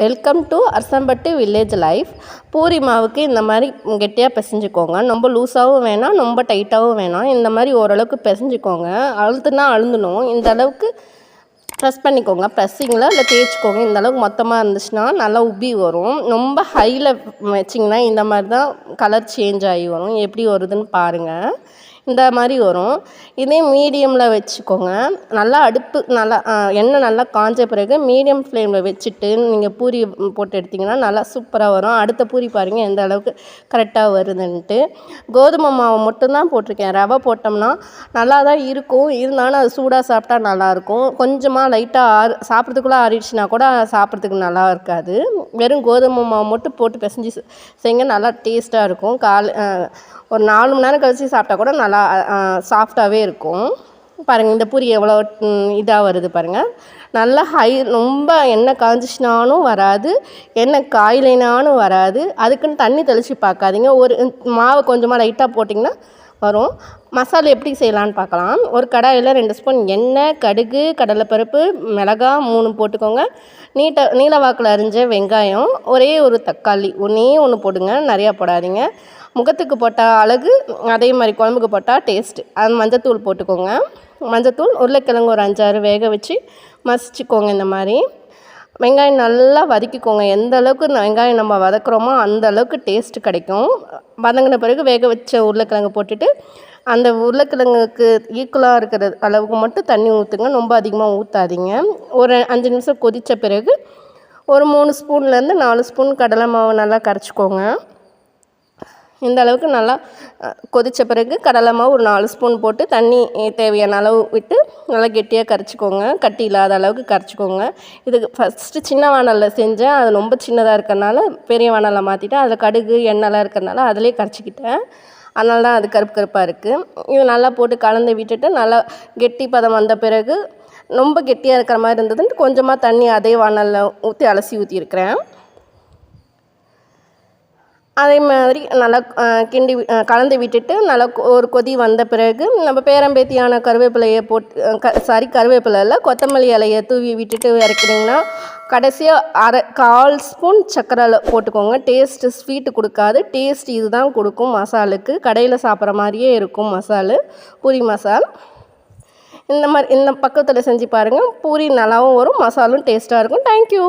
Welcome to Arasampattu village life puri மாவுக்கு இந்த மாதிரி கெட்டியாக பிசைஞ்சுக்கோங்க. ரொம்ப லூஸாகவும் வேணாம் ரொம்ப டைட்டாகவும் வேணாம். இந்த மாதிரி ஓரளவுக்கு பிசைஞ்சுக்கோங்க. அழுத்துனா அழுந்தணும் இந்த அளவுக்கு ப்ரெஸ் பண்ணிக்கோங்க. ப்ரெஸ்ஸிங்கில் இல்லை தேய்ச்சிக்கோங்க. இந்த அளவுக்கு மொத்தமாக இருந்துச்சுன்னா நல்லா உப்பி வரும். ரொம்ப ஹையில் வச்சிங்கன்னா இந்த மாதிரி தான் கலர் சேஞ்ச் ஆகி வரும். எப்படி வருதுன்னு பாருங்கள் இந்த மாதிரி வரும். இதே மீடியமில் வச்சுக்கோங்க. நல்லா அடுப்பு நல்லா எண்ணெய் நல்லா காஞ்ச பிறகு மீடியம் ஃப்ளேமில் வச்சுட்டு நீங்கள் பூரி போட்டு எடுத்திங்கன்னா நல்லா சூப்பராக வரும். அடுத்த பூரி பாருங்கள் எந்த அளவுக்கு கரெக்டாக வருதுன்ட்டு. கோதுமை மாவு மட்டும்தான் போட்டிருக்கேன். ரவை போட்டோம்னா நல்லா தான் இருக்கும். இருந்தாலும் அது சூடாக சாப்பிட்டா நல்லாயிருக்கும். கொஞ்சமாக லைட்டாக ஆறு சாப்பிட்றதுக்குள்ளே ஆறிடுச்சுன்னா கூட சாப்பிட்றதுக்கு நல்லா இருக்காது. வெறும் கோதுமை மாவு மட்டும் போட்டு பிசைஞ்சு செய்யுங்க நல்லா டேஸ்ட்டாக இருக்கும். காலை ஒரு நாலு மணி நேரம் கழித்து சாப்பிட்டா கூட நல்லா சாஃப்டாகவே இருக்கும். பாருங்கள் இந்த பூரி எவ்வளோ இதாக வருது பாருங்கள் நல்லா ஹை ரொம்ப எண்ணெய் காஞ்சிச்சினாலும் வராது எண்ணெய் காயிலைனாலும் வராது. அதுக்குன்னு தண்ணி தெளித்து பார்க்காதீங்க. ஒரு மாவை கொஞ்சமாக லைட்டாக போட்டிங்கன்னா வரும். மசாலா எப்படி செய்யலான்னு பார்க்கலாம். ஒரு கடாயில் ரெண்டு ஸ்பூன் எண்ணெய் கடுகு கடலைப்பருப்பு மிளகா மூணு போட்டுக்கோங்க. நீட்ட நீல வாக்கில் அரிஞ்ச வெங்காயம் ஒரே ஒரு தக்காளி ஒன்றே ஒன்று போடுங்க. நிறையா போடாதீங்க. முகத்துக்கு போட்டால் அழகு அதே மாதிரி குழம்புக்கு போட்டால் டேஸ்ட்டு அது மஞ்சத்தூள் போட்டுக்கோங்க. மஞ்சத்தூள் உருளைக்கிழங்கு ஒரு அஞ்சாறு வேக வச்சு மசிச்சுக்கோங்க இந்த மாதிரி. வெங்காயம் நல்லா வதக்கிக்கோங்க. எந்த அளவுக்கு வெங்காயம் நம்ம வதக்குறோமோ அந்த அளவுக்கு டேஸ்ட்டு கிடைக்கும். வதங்கின பிறகு வேக வச்ச உருளைக்கிழங்கு போட்டுட்டு அந்த உருளைக்கிழங்குக்கு ஈக்குவலாக இருக்கிற அளவுக்கு மட்டும் தண்ணி ஊற்றுங்க ரொம்ப அதிகமாக ஊற்றாதீங்க ஒரு அஞ்சு நிமிஷம் கொதித்த பிறகு ஒரு மூணு ஸ்பூன்லேருந்து நாலு ஸ்பூன் கடலை மாவு நல்லா கரைச்சிக்கோங்க. இந்த அளவுக்கு நல்லா கொதித்த பிறகு கடலை மாவு ஒரு நாலு ஸ்பூன் போட்டு தண்ணி தேவையான அளவு விட்டு நல்லா கெட்டியாக கரைச்சிக்கோங்க. கட்டி இல்லாத அளவுக்கு கரைச்சிக்கோங்க. இதுக்கு ஃபஸ்ட்டு சின்ன வானலில் செஞ்சேன். அது ரொம்ப சின்னதாக இருக்கிறனால பெரிய வானலில் மாற்றிட்டேன் அதில் கடுகு எண்ணெய்லாம் இருக்கிறனால அதிலே கரைச்சிக்கிட்டேன். அதனால தான் அது கருப்பு கருப்பாக இருக்குது இது நல்லா போட்டு கலந்து விட்டுட்டு நல்லா கெட்டி பதம் வந்த பிறகு ரொம்ப கெட்டியாக இருக்கிற மாதிரி இருந்ததுன்னு கொஞ்சமாக தண்ணி அதே வானலில் ஊற்றி அலசி ஊற்றிருக்கிறேன் அதே மாதிரி நல்லா கிண்டி கலந்து விட்டுட்டு நல்லா ஒரு கொதி வந்த பிறகு நம்ம பேரம்பேத்தியான கருவேப்பிலையை போட்டு க சாரி கருவேப்பிலை இல்லை கொத்தமல்லி இலையை தூவி விட்டுட்டு இறக்குனீங்கன்னா கடைசியாக அரை கால் ஸ்பூன் சர்க்கரை போட்டுக்கோங்க. டேஸ்ட்டு ஸ்வீட்டு கொடுக்காது. டேஸ்ட் இதுதான் கொடுக்கும் மசாலுக்கு. கடையில் சாப்பிட்ற மாதிரியே இருக்கும் மசாலு பூரி மசால். இந்த மாதிரி இந்த பக்கத்தில் செஞ்சு பாருங்கள் பூரி நல்லாவும் வரும் மசாலும் டேஸ்ட்டாக இருக்கும். தேங்க்யூ